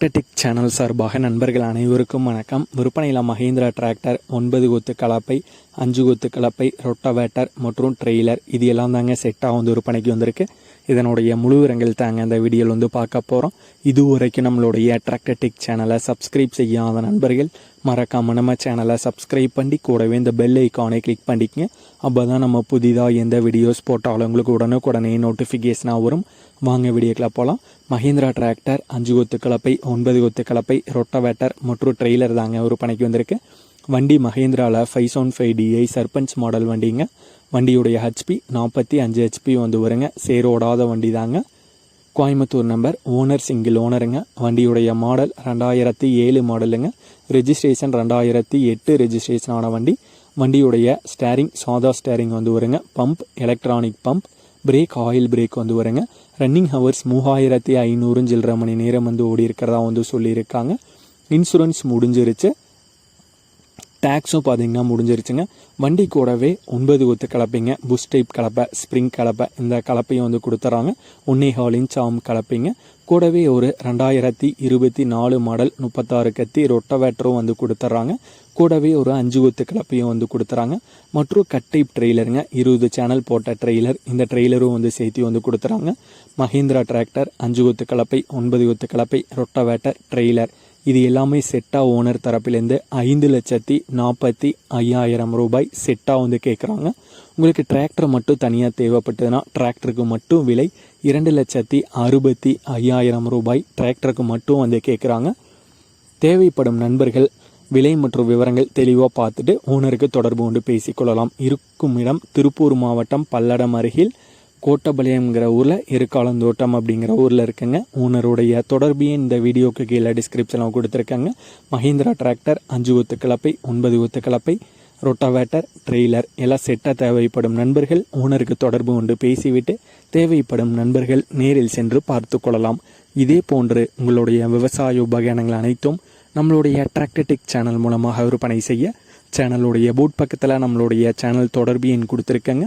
டிராக்டர்டிக் channel சார்பாக நண்பர்கள் அனைவருக்கும் வணக்கம். விற்பனையில் மஹேந்திரா டிராக்டர் ஒன்பது கொத்து கலப்பை அஞ்சு கொத்து கலப்பை ரொட்டவேட்டர் மற்றும் ட்ரெய்லர் இது எல்லாம் தாங்க செட்டாக வந்து விற்பனைக்கு வந்திருக்கு. இதனுடைய முழு விவரங்கள் தாங்க இந்த வீடியோவில் வந்து பார்க்க போகிறோம் இது வரைக்கும் நம்மளுடைய டிராக்டர்டிக் சேனலை சப்ஸ்கிரைப் செய்யாத நண்பர்கள் மறக்காமல் நம்ம சேனலை சப்ஸ்கிரைப் பண்ணி கூடவே இந்த பெல் ஐக்கானை கிளிக் பண்ணிக்கங்க. அப்போ தான் நம்ம புதிதாக எந்த வீடியோஸ் போட்டாலும் உங்களுக்கு உடனுக்குடனே நோட்டிஃபிகேஷனாக வரும். வாங்க வீடியோக்கில் போகலாம் மஹேந்திரா டிராக்டர் அஞ்சு கொத்து கலப்பை ஒன்பது கொத்து கலப்பை ரொட்டவேட்டர் மற்றும் ட்ரெய்லர் தாங்க ஒரு பணிக்கு வந்திருக்கு. வண்டி மஹேந்திராவில் five seven five DI Sarpanch model வண்டிங்க. வண்டியுடைய ஹெச்பி நாற்பத்தி அஞ்சு ஹெச்பி வந்து வருங்க. சேரோடாத வண்டி தாங்க கோயம்புத்தூர் நம்பர் ஓனர் சிங்கிள் ஓனருங்க. வண்டியுடைய மாடல் ரெண்டாயிரத்தி ஏழு மாடலுங்க. ரெஜிஸ்ட்ரேஷன் ரெண்டாயிரத்தி எட்டு ரெஜிஸ்ட்ரேஷன் ஆன வண்டி. வண்டியுடைய ஸ்டேரிங் சாதா ஸ்டேரிங் வந்து வருங்க. Pump electronic pump brake oil break வந்து வருங்க. ரன்னிங் ஹவர்ஸ் மூவாயிரத்தி ஐநூறு சில்லரை மணி நேரம் வந்து ஓடி இருக்கிறதா வந்து சொல்லியிருக்காங்க. இன்சூரன்ஸ் முடிஞ்சிருச்சு. டேக்ஸும் பார்த்தீங்கன்னா முடிஞ்சிருச்சுங்க. வண்டி கூடவே ஒன்பது கொத்து கலப்பைங்க. புஷ் டைப் கலப்பை ஸ்ப்ரிங் கலப்பை இந்த கலப்பையும் வந்து கொடுத்துட்றாங்க ஒன்னே ஹால் இன்ச் ஆம் கலப்பைங்க. கூடவே ஒரு ரெண்டாயிரத்தி இருபத்தி நாலு மாடல் முப்பத்தாறு கத்தி ரொட்டவேட்டரும் வந்து கொடுத்துட்றாங்க கூடவே ஒரு அஞ்சு கொத்து கலப்பையும் வந்து கொடுத்துறாங்க. மற்றும் கட் டைப் ட்ரெய்லருங்க இருபது சேனல் போட்ட ட்ரெய்லர் இந்த ட்ரெய்லரும் வந்து சேர்த்து வந்து கொடுத்துறாங்க. மஹேந்திரா டிராக்டர் அஞ்சு கொத்து கலப்பை ஒன்பது கொத்து கலப்பை ரொட்டவேட்டர் ட்ரெய்லர் இது எல்லாமே செட்டாக ஓனர் தரப்பிலேருந்து ஐந்து லட்சத்தி நாற்பத்தி ஐயாயிரம் ரூபாய் செட்டாக வந்து கேட்குறாங்க உங்களுக்கு டிராக்டர் மட்டும் தனியாக தேவைப்பட்டதுன்னா டிராக்டருக்கு மட்டும் விலை இரண்டு லட்சத்தி அறுபத்தி ஐயாயிரம் ரூபாய் டிராக்டருக்கு மட்டும் வந்து கேட்குறாங்க தேவைப்படும் நண்பர்கள் விலை மற்றும் விவரங்கள் தெளிவாக பார்த்துட்டு ஓனருக்கு தொடர்பு கொண்டு பேசிக்கொள்ளலாம் இருக்கும் இடம் திருப்பூர் மாவட்டம் பல்லடம் அருகில் கோட்டபாளையம்ங்கிற ஊரில் இருக்காலந்தோட்டம் அப்படிங்கிற ஊரில் இருக்குங்க. ஓனருடைய தொடர்பையும் இந்த வீடியோக்கு கீழே டிஸ்கிரிப்ஷனில் கொடுத்துருக்காங்க. மஹிந்திரா டிராக்டர் அஞ்சு ஒத்து கலப்பை ஒன்பது ஒத்து கலப்பை ரொட்டாவேட்டர் ட்ரெய்லர் எல்லாம் செட்டாக தேவைப்படும் நண்பர்கள் ஓனருக்கு தொடர்பு கொண்டு பேசிவிட்டு தேவைப்படும் நண்பர்கள் நேரில் சென்று பார்த்து கொள்ளலாம். இதே போன்று உங்களுடைய விவசாய உபகரணங்கள் அனைத்தும் நம்மளுடைய டிராக்டடிக் சேனல் மூலமாக விற்பனை செய்ய சேனலுடைய பூட் பக்கத்தில் நம்மளுடைய சேனல் தொடர்பு எண் கொடுத்துருக்கங்க.